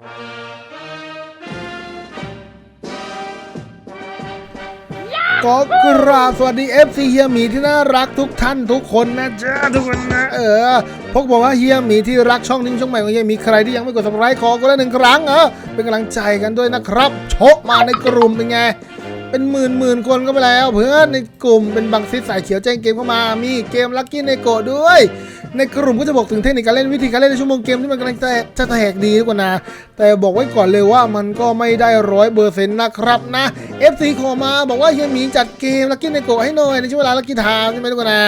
ก็กราบสวัสดี FC เฮียหมีที่น่ารักทุกท่านทุกคนนะจ๊ะทุกคนนะเออพวกบอกว่าเฮียหมีที่รักช่องนี้งช่องใหม่ของเฮียหมีใครที่ยังไม่กด subscribe ขอกดละหนึ่งครั้งเออเป็นกำลังใจกันด้วยนะครับโชกมาในกลุ่มเป็นไง เป็นหมื่นหมื่นคนก็ไปแล้ว เพื่อนในกลุ่มเป็นบังซิสสายเขียวแจ้งเกมเข้ามามีเกมลัคกี้ในโกด้วย ในกลุ่มก็จะบอกถึงเทคนิคการเล่นวิธีการเล่นในชั่วโมงเกมที่มันกำลังจะจะแตกดีทุกคนนะ แต่บอกไว้ก่อนเลยว่ามันก็ไม่ได้ร้อยเปอร์เซ็นต์นะครับนะ FC ขอมาบอกว่าเฮียหมีจัดเกมลัคกี้ในโกะให้หน่อยในช่วงเวลาลัคกี้ทม์ใช่ไหมทุกคนนะ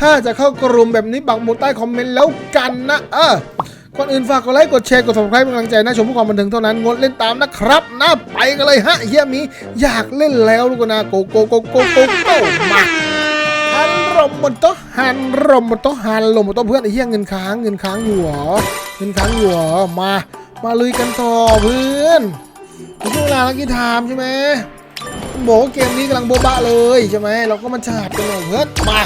ถ้าจะเข้ากลุ่มแบบนี้ปักหมุดใต้คอมเมนต์แล้วกันนะเออก่อนอื่นฝากกดไลค์กดแชร์กด subscribe เป็นกำลังใจนะชมผู้ความบันเทิงเท่านั้นงดเล่นตามนะครับนะไปกันเลยฮะเฮียหมีอยากเล่นแล้วลูกนะโกโกโกโกโกโกมา ฮันรมบนโต๊ะฮันรมบนโต๊ะฮันลมบนโต๊ะเพื่อนไอ้เหี้ยเงินค้างเงินค้างหรอเงินค้างหรอมา มาลุยกันต่อเพื่อนในช่วงเวลาลักกี้ไทม์ใช่ไหมบอกว่าเกมนี้กำลังโบ๊ะบะเลยใช่ไหมเราก็มาฉาดกันหน่อยเพื่อนมา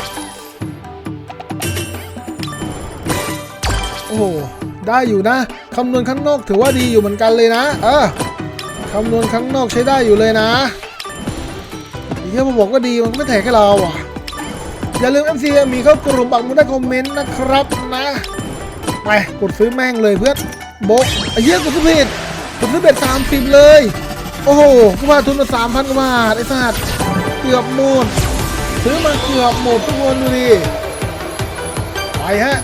โอ้ได้อยู่นะคำนวณข้างนอกถือว่าดีอยู่เหมือนกันเลยนะ เออคำนวณข้างนอกใช้ได้อยู่เลยนะเฮียมาบอกว่าดีมันก็ไม่แถกให้เราอะ อย่าลืม MC มีเข้ากลุ่มปักมุดได้คอมเมนต์นะครับนะ ไปกดซื้อแม่งเลยเพื่อนโบกไอ้เหี้ยกดซื้อผิดกดซื้อเบ็ดสามสิบเลย โอ้โหกูว่าทุนมาสามพันกว่าบาทไอ้สัตว์เกือบหมดซื้อมาเกือบหมดทุกคนดูดิไปฮะ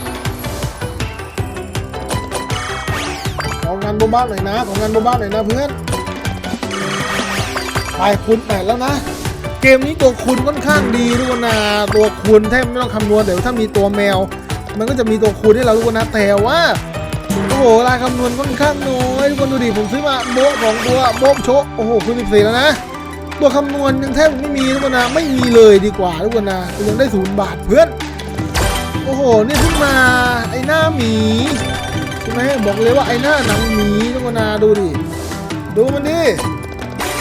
ของงานบบ้าหน่อยนะของงานบบ้าหน่อยนะเพื่อนไปคูณแปดแล้วนะ เกมนี้ตัวคูณค่อนข้างดีทุกคนนะตัวคูณแทบไม่ต้องคำนวณเดี๋ยวถ้ามีตัวแมว มันก็จะมีตัวคูณให้เราทุกคนนะแต่ว่าโอ้โหรายคำนวณค่อนข้างน้อยทุกคนดูดิผมซื้อมาโบ๊ะของตัวโบ๊ะโชะโอ้โหคูณสิบสี่แล้วนะตัวคำนวณยังแทบไม่มีทุกคนนะไม่มีเลยดีกว่าทุกคนนะยังได้ศูนย์บาทเพื่อนโอ้โหนี่เพิ่งมาไอ้หน้าหมีใช่ไหมบอกเลยว่าไอ้หน้าหนังหมีต้องมานาดูดิดูมันดิ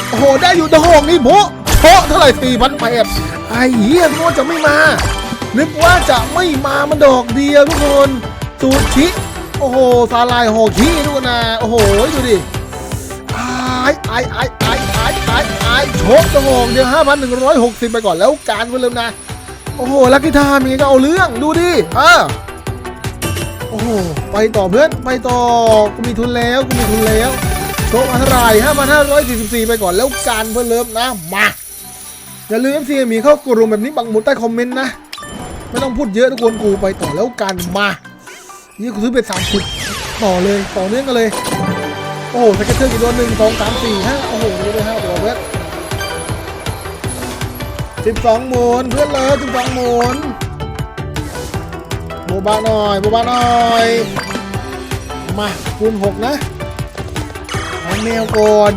โอ้โหได้อยู่ดอกนี่โบะ โชะเท่าไหร่สี่พันแปดไอ้เหี้ยนึกว่าจะไม่มา นึกว่าจะไม่มามันดอกเดียวทุกคนสูชิโอ้โหสาลายห่อขี้ทุกคนนะโอ้โหดูดิไอ้ไอ้ไอ้ไอ้ไอ้ไอ้ไอ้โชกดอกเดียวห้าพันหนึ่งร้อยหกสิบไปก่อนแล้วการไปเริ่มนะ โอ้โหลักกี้ไทม์ยังไงก็เอาเรื่องดูดิอ่าโอ้โหไปต่อเพื่อนไปต่อกูมีทุนแล้วกูมีทุนแล้วโชคมาเท่าไหร่ห้าพันห้าร้อยสี่สิบสี่ไปก่อนแล้วการเพื่อนเลิฟนะมา อย่าลืมซีมีเข้ากลุ่มแบบนี้บังหมุดใต้คอมเมนต์นะ ไม่ต้องพูดเยอะทุกคนกูไปต่อแล้วกันมานี่กูซื้อเป็นสามสิบต่อเลยต่อเนื่องกันเลย โอ้โหสเก็ตเตอร์กี่ตัวหนึ่งสองสามสี่ห้าโอ้โหนี่เลยห้าตัวเพื่อนสิบสองหมุนเพื่อนเลยสิบสองหมุนโบบาหน่อยโบบาหน่อย มาคูณหกนะเอาแมวก่อน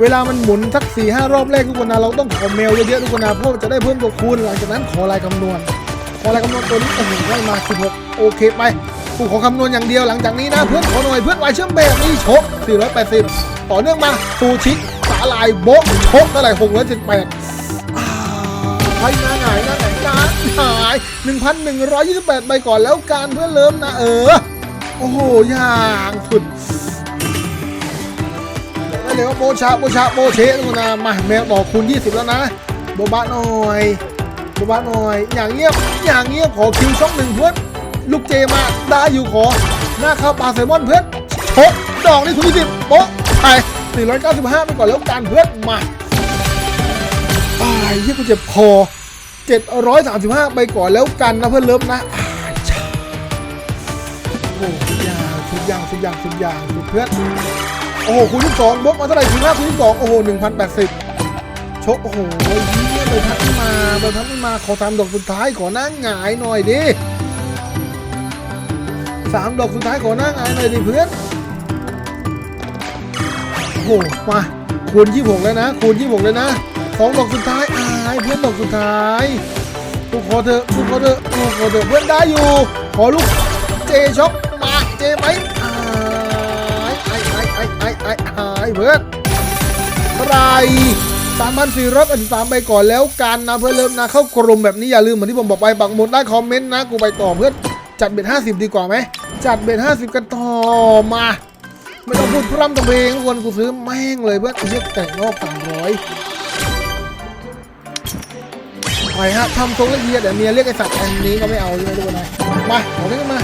เวลามันหมุนสักสี่ห้ารอบแรกทุกคนนะเราต้องขอแมวเยอะๆทุกคนนะเพราะจะได้เพิ่มตัวคูณหลังจากนั้นขอลายคำนวณ ขอลายคำนวณตัวนี้โอ้โหได้มาสิบหกโอเคไปกูขอคำนวณอย่างเดียวหลังจากนี้นะเพื่อนขอหน่อยเพื่อนวายเชื่อมแบบนี้ชก 480 ต่อเนื่องมาซูชิสาลายโบะชกเท่าไหร่618หายหน้าหงายหน้าหงายหน้าหาย 1,128ใบก่อนแล้วการเพื่อเริ่มนะเออ โอ้โหอย่างสุด ได้เลยว่าโบชาโบชาโบเชะนะมาแมวต่อคูณ20 แล้วนะโบบะหน่อยโบบะหน่อย อย่างเงียบอย่างเงียบขอคิวช่องหนึ่งเพื่อนลูกเจมาได้อยู่ขอหน้าเข้าปลาแซลมอนเพื่อนชกดอกนี่คูณ20โป๊ะไป495ไปก่อนแล้วการเพื่อนมาไอ้เหี้ยกูเจ็บคอ735 ไปก่อนแล้วกันนะเพื่อนเลิฟนะอ้โอ้สุดยางสุดยางสุดยางสุดยางสุดเพื่อน โอ้โหคูณที่สองบวกมาเท่าไหร่คูณห้าคูณที่สองโอ้โห1080ชกโอ้โหเยี่ยใบพัดไม่มาใบพัดไม่มาขอสามดอกสุดท้ายขอนั่งหงายหน่อยดิสามดอกสุดท้ายขอนั่งหงายหน่อยดิเพื่อนโอ้โหมาคูณ26แล้วนะคูณ26เลยนะสองดอกสุดท้ายอายเพื่อนดอกสุดท้ายกูขอเถอะกูขอเถอะกูขอเถอะเพื่อนได้อยู่ ขอลูกเจช็อกมาเจไหมายอายอายอายอายเพื่อนเท่าไรสามพันสี่ร้อยแปดสิบสามไปก่อนแล้วกันนะเพื่อนเริ่มนะเข้ากลุ่มแบบนี้อย่าลืมเหมือนที่ผมบอกไปปักหมดได้คอมเมนต์นะกูไปต่อเพื่อนจัดเบ็ดห้าสิบดีกว่าไหมจัดเบ็ดห้าสิบกันต่อมา ไม่ต้องพูดพร่ำทำเพลงทุกคนกูซื้อแม่งเลยเพื่อนเหี้ยแต่งรอบสามร้อยไปฮะทำทรงละเอียดเดี๋ยวเมียเรียกไอสัตว์อันนี้ก็ไม่เอาใช่ไหมทุกคนนะมาเอาเล่นกันมา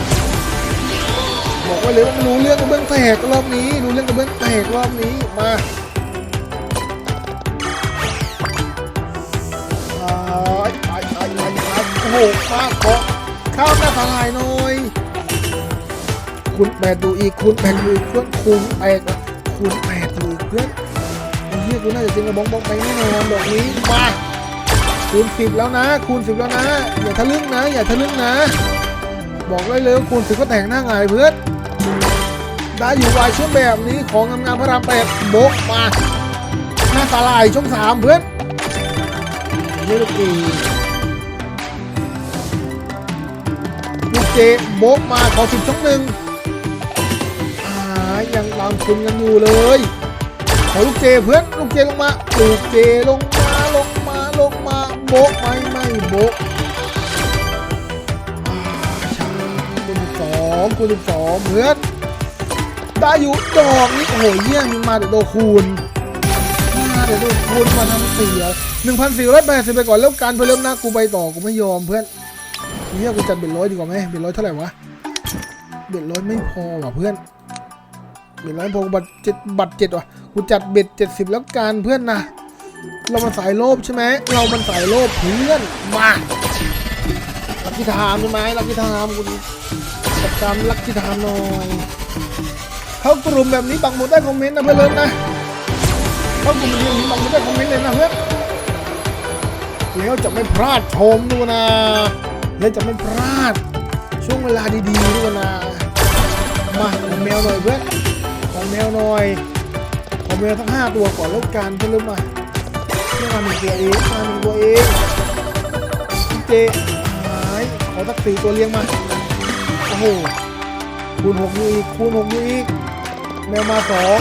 บอกไว้เลยว่ามันรู้เรื่องกระเบื้องแตกรอบนี้ รู้เรื่องกระเบื้องแตกรอบนี้มาไปไปไปไปโอ้โหฟาดเคาะข้าวหน้าสาลายหน่อยคุณแปดดูอีกคุณแปดดูอีกเพื่อนคุณแปดอะคุณแปดดูอีกเพื่อนไอ้เหี้ยกูน่าจะจริงกระบองบองไปแน่นอนดอกนี้มาคูณสิบแล้วนะ คูณสิบแล้วนะ อย่าทะลึ่งนะ อย่าทะลึ่งนะ บอกไว้เลยว่าคูณสิบก็แต่งหน้าไงเพื่อนได้อยู่วายช่วงแบบนี้ของงามๆพระรามแปดโบกมาหน้าสาลายช่องสามเพื่อนนี่ลูกอีลูกเจโบกมาขอสิบช่องหนึ่งอายังตามคุณกันอยู่เลยขอลูกเจเพื่อนลูกเจลงมาลูกเจลงมาลงมาลงมาโบกไม่ไม่โบก องคุณสิบสองเพื่อนได้อยู่ดอกนี้โอ้โหเยี่ยมมันมาแต่ตัวคูณมาแต่ตัวคูณมาทำเสียหนึ่งพันสี่ร้อยแปดสิบไปก่อนแล้วการเพื่อเริ่มหน้ากูไปต่อกูไม่ยอมเพื่อนเฮียกูจัดเบ็ดร้อยดีกว่าไหมเบ็ดร้อยเท่าไหร่วะเบ็ดร้อยไม่พอว่ะเพื่อนเบ็ดร้อยพอบัตรเจ็ดบัตรเจ็ดว่ะกูจัดเบ็ดเจ็ดสิบแล้วการเพื่อนนะเรามันสายโลภใช่ไหมเรามันสายโลภเพื่อนมาลักกี้ทามใช่ไหมลักกี้ทามกู จัดการลักกี้ไทามหน่อยเข้ากลุ่มแบบนี้ปักหมุดได้คอมเมนต์นะเพื่อนเลิศนะเข้ากลุ่มแบบนี้ปักหมุดได้คอมเมนต์เลยนะเพื่อนแล้วจะไม่พลาดชมดูนะแล้วจะไม่พลาด ช่วงเวลาดีๆด้วยนะมาของแมวหน่อยเพื่อนของแมวหน่อยของแมวทั้งห้าตัวก่อนแล้วกันเพื่อนเริ่มมาเพื่อนมาหนึ่งตัวเองมาหนึ่งตัวเองอีเจหายขอสักสี่ตัวเลี้ยงมา โอ้โหคูณหกอยู่อีกคูณหกอยู่อีกแมวมาสอง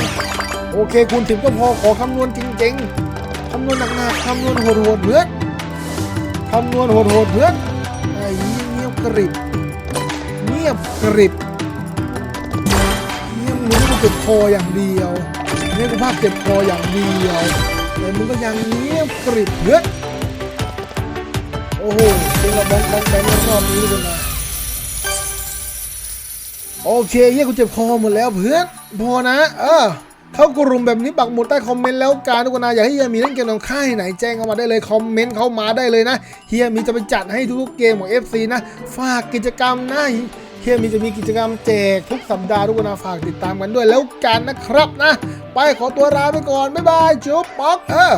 โอเคคูณสิบก็พอขอคำนวณจริงๆคำนวณหนักๆคำนวณโหดๆเพื่อนคำนวณโหดๆเพื่อนไอ้เงียบกริบเงียบกริบเงียบมึงกูเจ็บคออย่างเดียวเนี่ยกูภาพเจ็บคออย่างเดียวแต่มึงก็ยังเงียบกริบเพื่อนโอ้โหเป็นระบองบองแบงรอบนี้เลยนะ โอเคเฮียกูเจ็บคอหมดแล้วเพื่อนพอนะ เออเข้ากลุ่มแบบนี้ปักหมุดใต้คอมเมนต์แล้วการทุกคนนะอยากให้เฮียมีเล่นเกมของค่ายไหนแจ้งเข้ามาได้เลยคอมเมนต์เข้ามาได้เลยนะเฮียมีจะไปจัดให้ทุกๆเกมของ FC นะ ฝากกิจกรรมนะเฮียมีจะมีกิจกรรมแจกทุกสัปดาห์ทุกคนนะฝากติดตามกันด้วยแล้วกันนะครับนะ ไปขอตัวลาไปก่อนบ๊ายบายจุ๊บป๊อกเออ